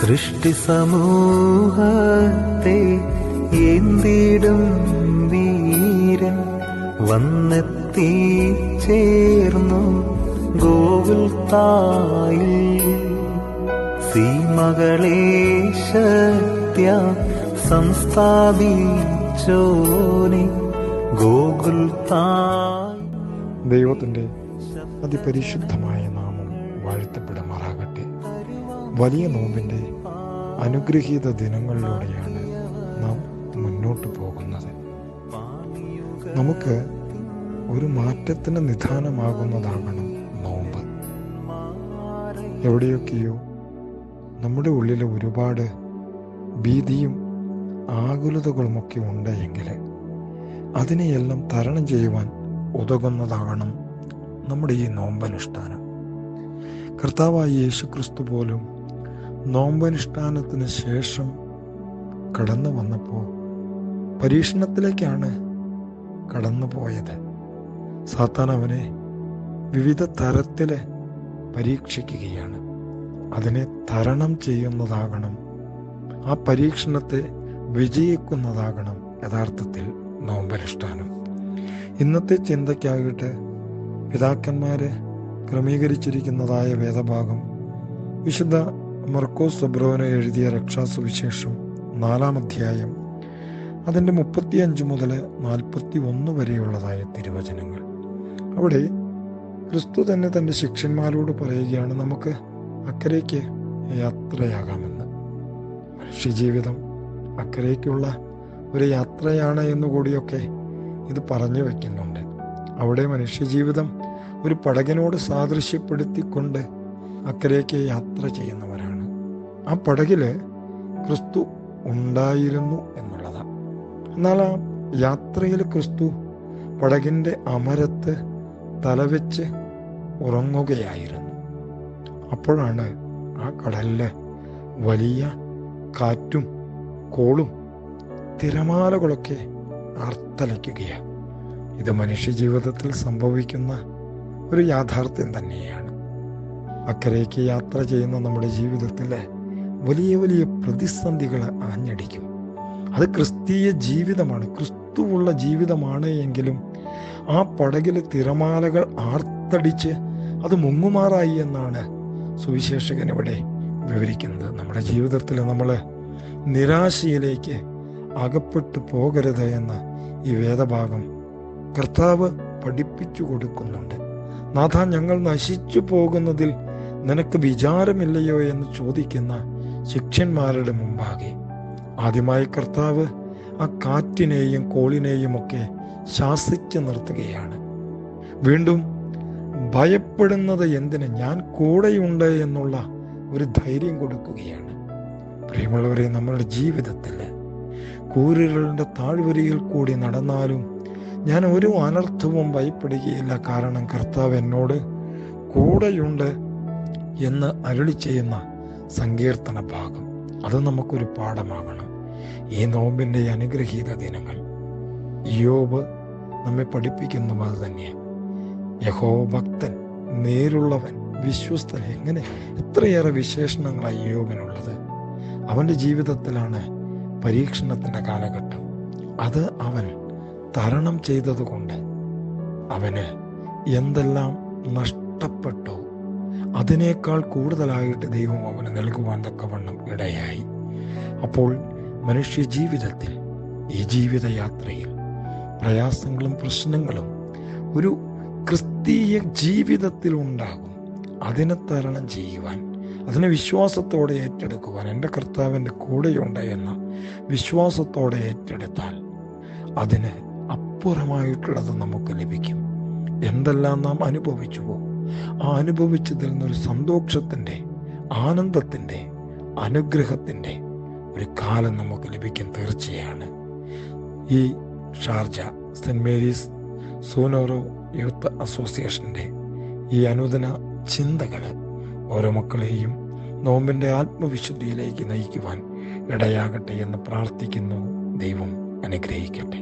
സൃഷ്ടി സമൂഹത്തെ എന്തിടും വീരൻ വന്നെത്തി ചേർന്നു ഗോകുൽ തായിൽ. സീമകളെ ശക്യ സംസ്ഥാപിച്ചോനെ ഗോകുൽ തായ് ദൈവത്തിന്റെ അതിപരിശുദ്ധമായ വലിയ നോമ്പിന്റെ അനുഗ്രഹീത ദിനങ്ങളിലൂടെയാണ് നാം മുന്നോട്ട് പോകുന്നത്. നമുക്ക് ഒരു മാറ്റത്തിന് നിധാനമാകുന്നതാകണം നോമ്പ്. എവിടെയൊക്കെയോ നമ്മുടെ ഉള്ളിൽ ഒരുപാട് ഭീതിയും ആകുലതകളുമൊക്കെ ഉണ്ട് എങ്കിൽ അതിനെയെല്ലാം തരണം ചെയ്യുവാൻ ഉതകുന്നതാകണം നമ്മുടെ ഈ നോമ്പനുഷ്ഠാനം. കർത്താവായ യേശു ക്രിസ്തു പോലും നോമ്പനുഷ്ഠാനത്തിന് ശേഷം കടന്നു വന്നപ്പോൾ പരീക്ഷണത്തിലേക്കാണ് കടന്നു പോയത്. സാത്താൻ അവനെ വിവിധ തരത്തിൽ പരീക്ഷിക്കുകയാണ്. അതിനെ തരണം ചെയ്യുന്നതാകണം. ആ പരീക്ഷണത്തെ വിജയിക്കുന്നതാകണം യഥാർത്ഥത്തിൽ നോമ്പനുഷ്ഠാനം. ഇന്നത്തെ ചിന്തയ്ക്കാകട്ടെ പിതാക്കന്മാരെ ക്രമീകരിച്ചിരിക്കുന്നതായ വേദഭാഗം വിശുദ്ധ മർക്കോസ് സബ്രോന എഴുതിയ രക്ഷാസുവിശേഷം നാലാം അധ്യായം അതിന്റെ മുപ്പത്തിയഞ്ച് മുതൽ നാൽപ്പത്തി ഒന്ന് വരെയുള്ളതായ തിരുവചനങ്ങൾ. അവിടെ ക്രിസ്തു തന്നെ തന്റെ ശിഷ്യന്മാരോട് പറയുകയാണ് നമുക്ക് അക്കരയ്ക്ക് യാത്രയാകാമെന്ന്. മനുഷ്യജീവിതം അക്കരയ്ക്കുള്ള ഒരു യാത്രയാണ് എന്നുകൂടിയൊക്കെ ഇത് പറഞ്ഞു വയ്ക്കുന്നുണ്ട് അവിടെ മനുഷ്യജീവിതം ഒരു പടകിനോട് സാദൃശ്യപ്പെടുത്തിക്കൊണ്ട് അക്കരയ്ക്ക് യാത്ര ചെയ്യുന്നവരാണ്. ആ പടകിൽ ക്രിസ്തു ഉണ്ടായിരുന്നു എന്നുള്ളതാണ് എന്നാൽ ആ യാത്രയിൽ ക്രിസ്തു പടകിന്റെ അമരത്ത് തലവെച്ച് ഉറങ്ങുകയായിരുന്നു. അപ്പോഴാണ് ആ കടലിലെ വലിയ കാറ്റും കോളും തിരമാലകളൊക്കെ ആർത്തലയ്ക്കുകയാണ് ഇത് മനുഷ്യജീവിതത്തിൽ സംഭവിക്കുന്ന ഒരു യാഥാർത്ഥ്യം തന്നെയാണ്. അക്കരയ്ക്ക് യാത്ര ചെയ്യുന്ന നമ്മുടെ ജീവിതത്തിൽ വലിയ വലിയ പ്രതിസന്ധികളെ ആഞ്ഞടിക്കും. അത് ക്രിസ്തീയ ജീവിതമാണ്. ക്രിസ്തുവുള്ള ജീവിതമാണ് എങ്കിലും ആ പടകിൽ തിരമാലകൾ ആർത്തടിച്ച് അത് മുങ്ങുമാറായി എന്നാണ് സുവിശേഷകൻ ഇവിടെ വിവരിക്കുന്നത്. നമ്മുടെ ജീവിതത്തിൽ നമ്മൾ നിരാശയിലേക്ക് അകപ്പെട്ടു പോകരുത് എന്ന് ഈ വേദഭാഗം കർത്താവ് പഠിപ്പിച്ചു കൊടുക്കുന്നുണ്ട്. നാഥ ഞങ്ങൾ നശിച്ചു പോകുന്നതിൽ നിനക്ക് വിചാരമില്ലയോ എന്ന് ചോദിക്കുന്ന ശിഷ്യന്മാരുടെ മുമ്പാകെ. ആദ്യമായി കർത്താവ് ആ കാറ്റിനെയും കോളിനെയും ഒക്കെ ശാസിച്ചു നിർത്തുകയാണ്. വീണ്ടും ഭയപ്പെടുന്നത് എന്തിന്? ഞാൻ കൂടെയുണ്ട് എന്നുള്ള ഒരു ധൈര്യം കൊടുക്കുകയാണ്. പ്രിയമുള്ളവരെ നമ്മളുടെ ജീവിതത്തിൽ കൂരുകളുടെ താഴ്വരയിൽ കൂടി നടന്നാലും ഞാൻ ഒരു അനർത്ഥവും ഭയപ്പെടുകയില്ല. കാരണം കർത്താവ് എന്നോട് കൂടെയുണ്ട് എന്ന് അരുളി ചെയ്യുന്ന സങ്കീർത്തന ഭാഗം. അത് നമുക്കൊരു പാഠമാകണം. ഈ നോമ്പിന്റെ അനുഗ്രഹീത ദിനങ്ങൾ. യോബ് നമ്മെ പഠിപ്പിക്കുന്നതും അത് തന്നെയാണ് യഹോ ഭക്തൻ നേരുള്ളവൻ വിശ്വസ്തൻ എങ്ങനെ എത്രയേറെ വിശേഷണങ്ങളാണ് യോബിനുള്ളത് അവന്റെ ജീവിതത്തിലാണ് പരീക്ഷണത്തിന്റെ കാലഘട്ടം. അത് അവൻ തരണം ചെയ്തതുകൊണ്ട് അവന് എന്തെല്ലാം നഷ്ടപ്പെട്ടു അതിനേക്കാൾ കൂടുതലായിട്ട് ദൈവം അവന് നൽകുവാൻ തക്കവണ്ണം ഇടയായി. അപ്പോൾ മനുഷ്യ ജീവിതത്തിൽ ഈ ജീവിതയാത്രയിൽ പ്രയാസങ്ങളും പ്രശ്നങ്ങളും ഒരു ക്രിസ്തീയ ജീവിതത്തിൽ ഉണ്ടാകും. അതിനെ തരണം ചെയ്യുവാൻ അതിനെ വിശ്വാസത്തോടെ ഏറ്റെടുക്കുവാൻ എന്റെ കർത്താവിന്റെ കൂടെയുണ്ട് എന്ന വിശ്വാസത്തോടെ ഏറ്റെടുത്താൽ അതിന് അപ്പുറമായിട്ടുള്ളത് നമുക്ക് ലഭിക്കും. എന്തെല്ലാം നാം അനുഭവിച്ചുവോ? ആ അനുഭവിച്ചതിൽ നിന്നൊരു സന്തോഷത്തിന്റെ ആനന്ദത്തിന്റെ അനുഗ്രഹത്തിന്റെ ഒരു കാലം നമുക്ക് ലഭിക്കും തീർച്ചയാണ്. ഈ Sharjah saint Mary's Sunoro youth അസോസിയേഷന്റെ ഈ അനുദിന ചിന്തകൾ ഓരോ മക്കളെയും നോമ്പിന്റെ ആത്മവിശുദ്ധിയിലേക്ക് നയിക്കുവാൻ ഇടയാകട്ടെ എന്ന് പ്രാർത്ഥിക്കുന്നു. ദൈവം അനുഗ്രഹിക്കട്ടെ.